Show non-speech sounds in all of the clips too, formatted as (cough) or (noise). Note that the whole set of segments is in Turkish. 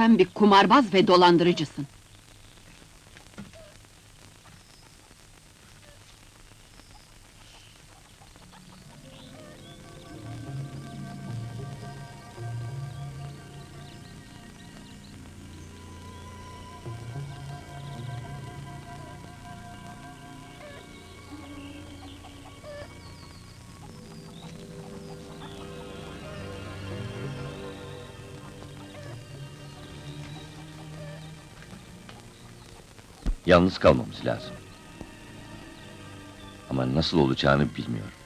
Sen bir kumarbaz ve dolandırıcısın. Yalnız kalmamız lazım. Ama nasıl olacağını bilmiyorum.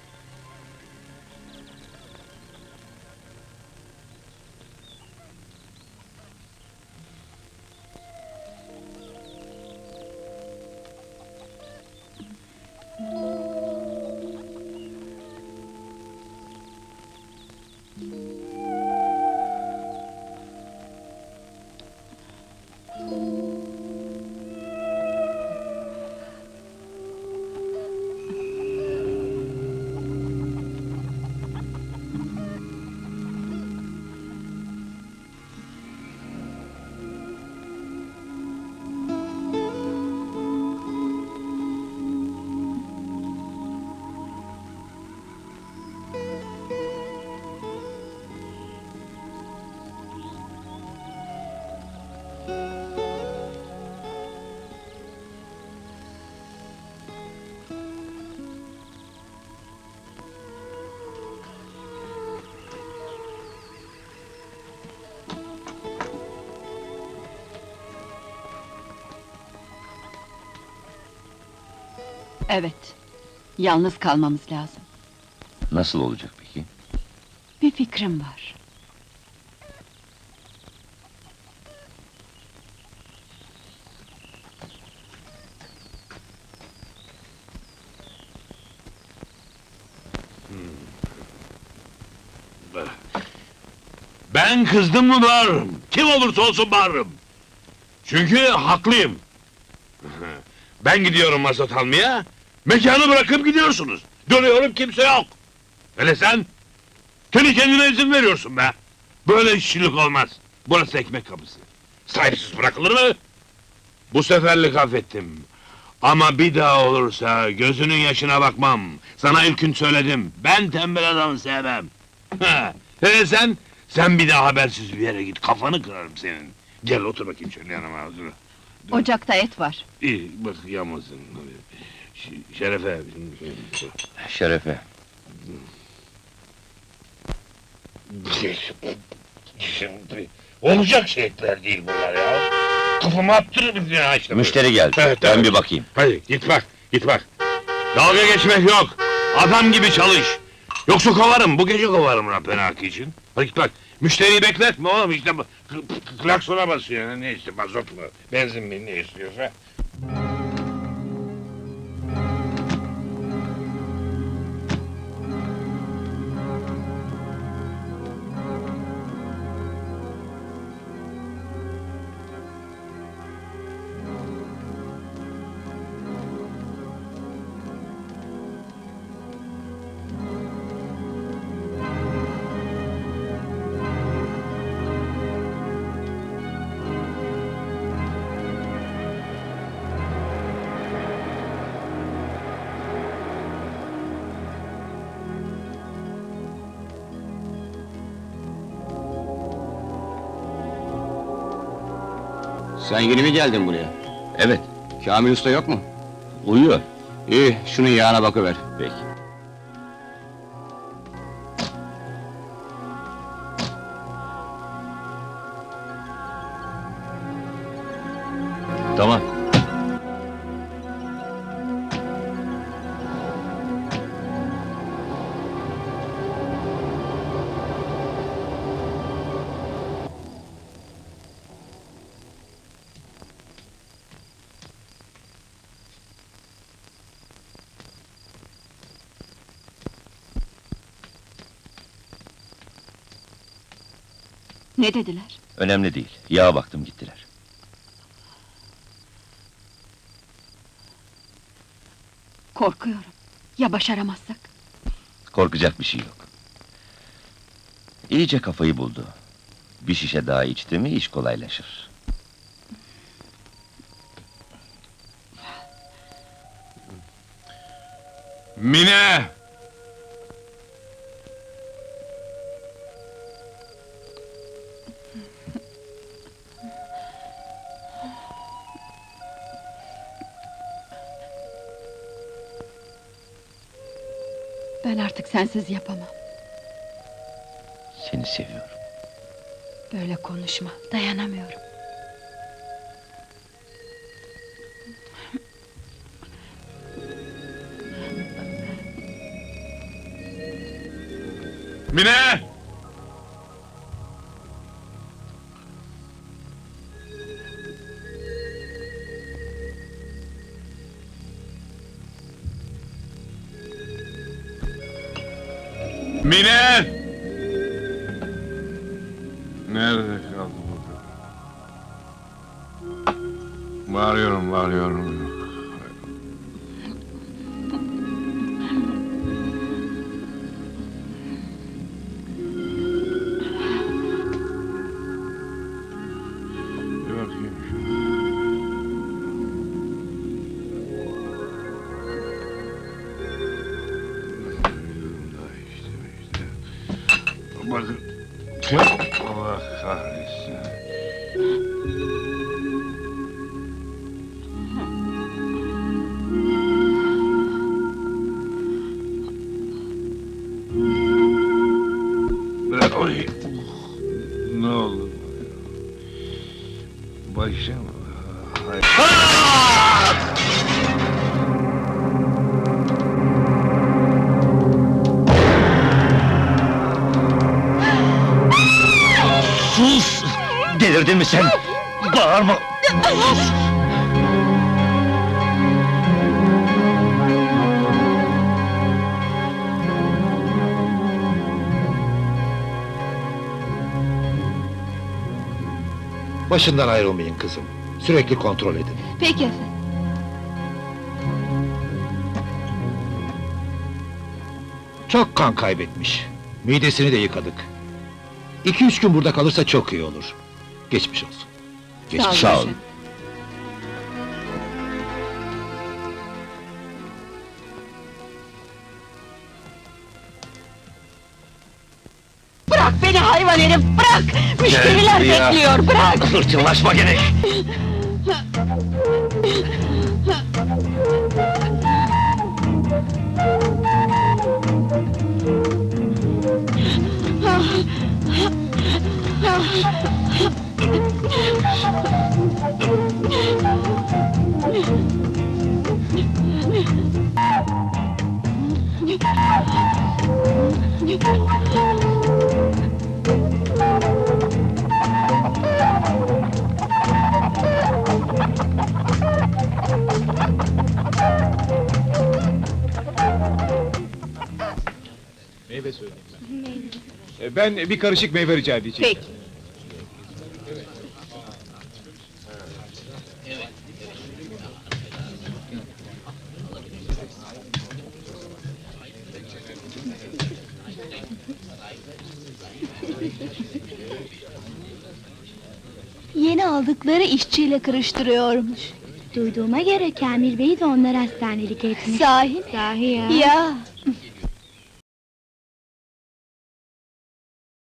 Evet, yalnız kalmamız lazım. Nasıl olacak peki? Bir fikrim var. Ben kızdım mı bağırırım. Kim olursa olsun bağırırım. Çünkü haklıyım. Ben gidiyorum mazot almaya. Mekanı bırakıp gidiyorsunuz. Dönüyorum kimse yok. Hele sen? Kendi kendine izin veriyorsun be. Böyle işçilik olmaz. Burası ekmek kapısı. Sahipsiz bırakılır mı? Bu seferlik affettim. Ama bir daha olursa gözünün yaşına bakmam. Sana ilk gün söyledim. Ben tembel adamı sevmem. Hele sen? Sen bir daha habersiz bir yere git. Kafanı kırarım senin. Gel otur bakayım şöyle yanıma. Dur. Ocakta et var. İyi bak yamazın. Şerefe. Şerefe. Şimdi olacak şeyler değil bunlar ya. Kafamı attırır bir ya işte. Müşteri geldi. Evet, ben evet. bir bakayım. Hadi git bak, git bak. Dalga geçmek yok. Adam gibi çalış. Yoksa kovarım, bu gece kovarım Rabbenaki için. Hadi git bak. Müşteriyi bekletme oğlum işte klaksona basıyor. Ne işte mazot mu, benzin mi ne istiyorsa. Sen yeni mi geldin buraya? Evet, Kamil Usta yok mu? uyuyor. İyi, şunun yağına bakıver. Peki. Tamam. Ne dediler? Önemli değil. Yağa baktım gittiler. Korkuyorum. Ya başaramazsak? Korkacak bir şey yok. İyice kafayı buldu. Bir şişe daha içti mi iş kolaylaşır. Mine! Ben artık sensiz yapamam. Seni seviyorum. Böyle konuşma, dayanamıyorum. Mine! Mine! Nerede kaldı bu? Bağırıyorum, bağırıyorum. Bakın. Allah kahretsin. Bırak oy. Ne oldu? Başım. Delirdin mi sen? Bağırma! Başından ayrılmayın kızım. Sürekli kontrol edin. Peki efendim. Çok kan kaybetmiş. Midesini de yıkadık. İki üç gün burada kalırsa çok iyi olur. Geçmiş olsun. Geçmiş Sağ olun. Bırak beni hayvan herif, bırak! Müşteriler buraya. bekliyor, bırak! Hırçınlaşma gene! (laughs) Ben bir karışık meyve rica edeceğim. Peki. (laughs) Yeni aldıkları işçiyle kırıştırıyormuş. Duyduğuma göre Kamil Bey de onlar hastanelik etmiş. Sahi mi? Sahi ya. Ya,